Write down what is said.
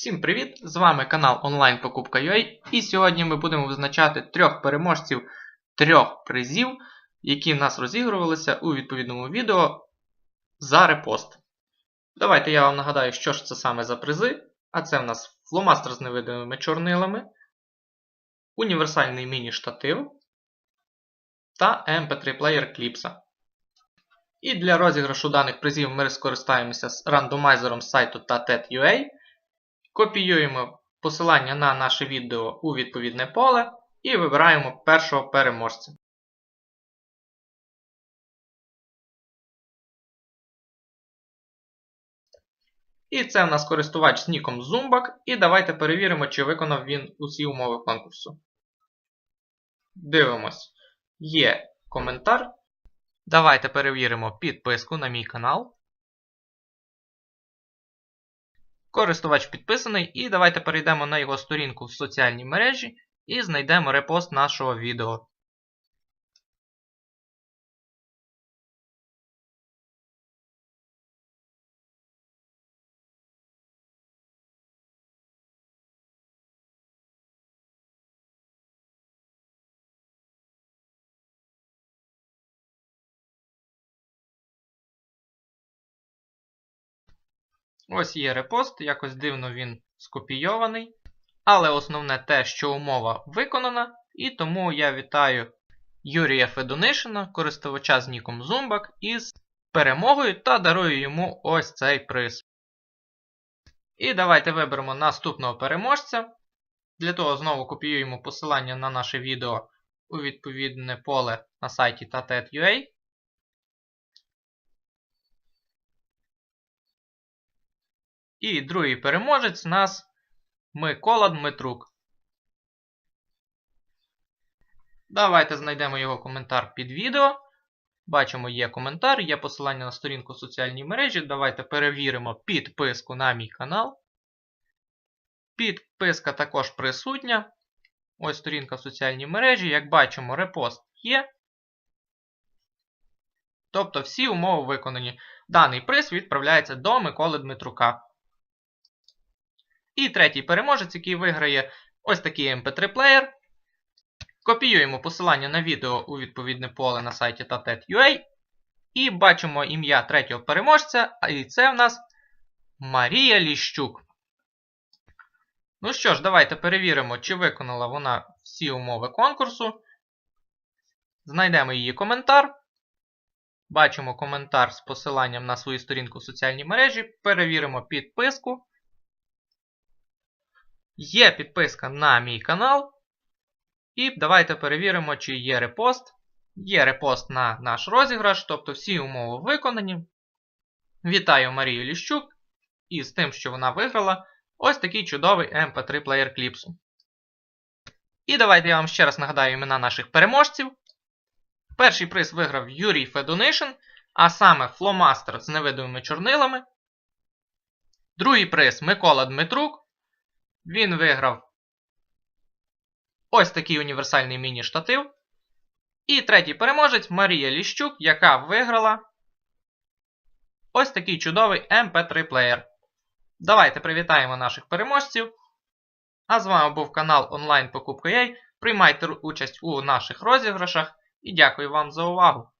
Всім привіт! З вами канал онлайн Покупка і сьогодні ми будемо визначати трьох переможців трьох призів, які в нас розігрувалися у відповідному відео за репост. Давайте я вам нагадаю, що ж це саме за призи. А це в нас фломастер з невидимими чорнилами, універсальний міні-штатив та MP3 плеєр кліпса. І для розіграшу даних призів ми скористаємося з рандомайзером сайту TATET.ua. Копіюємо посилання на наше відео у відповідне поле і вибираємо першого переможця. І це в нас користувач з ніком Zumbak. І давайте перевіримо, чи виконав він усі умови конкурсу. Дивимось. Є коментар. Давайте перевіримо підписку на мій канал. Користувач підписаний, і давайте перейдемо на його сторінку в соціальній мережі і знайдемо репост нашого відео. Ось є репост, якось дивно він скопійований. Але основне те, що умова виконана, і тому я вітаю Юрія Федонишина, користувача з ніком Zumbak, із перемогою та дарую йому ось цей приз. І давайте виберемо наступного переможця. Для того знову копіюємо посилання на наше відео у відповідне поле на сайті tatet.ua. І другий переможець у нас Микола Дмитрук. Давайте знайдемо його коментар під відео. Бачимо, є коментар, є посилання на сторінку в соціальній мережі. Давайте перевіримо підписку на мій канал. Підписка також присутня. Ось сторінка в соціальній мережі. Як бачимо, репост є. Тобто всі умови виконані. Даний приз відправляється до Миколи Дмитрука. І третій переможець, який виграє ось такий MP3 плеєр. Копіюємо посилання на відео у відповідне поле на сайті tatet.ua. І бачимо ім'я третього переможця, і це в нас Марія Ліщук. Ну що ж, давайте перевіримо, чи виконала вона всі умови конкурсу. Знайдемо її коментар. Бачимо коментар з посиланням на свою сторінку в соціальній мережі. Перевіримо підписку. Є підписка на мій канал. І давайте перевіримо, чи є репост. Є репост на наш розіграш, тобто всі умови виконані. Вітаю Марію Ліщук і з тим, що вона виграла ось такий чудовий MP3 плеєр кліпсу. І давайте я вам ще раз нагадаю імена наших переможців. Перший приз виграв Юрій Федонишин, а саме фломастер з невидимими чорнилами. Другий приз Микола Дмитрук. Він виграв ось такий універсальний міні-штатив. І третій переможець Марія Ліщук, яка виграла ось такий чудовий MP3 плеєр. Давайте привітаємо наших переможців. А з вами був канал онлайн Покупка.ua. Приймайте участь у наших розіграшах і дякую вам за увагу!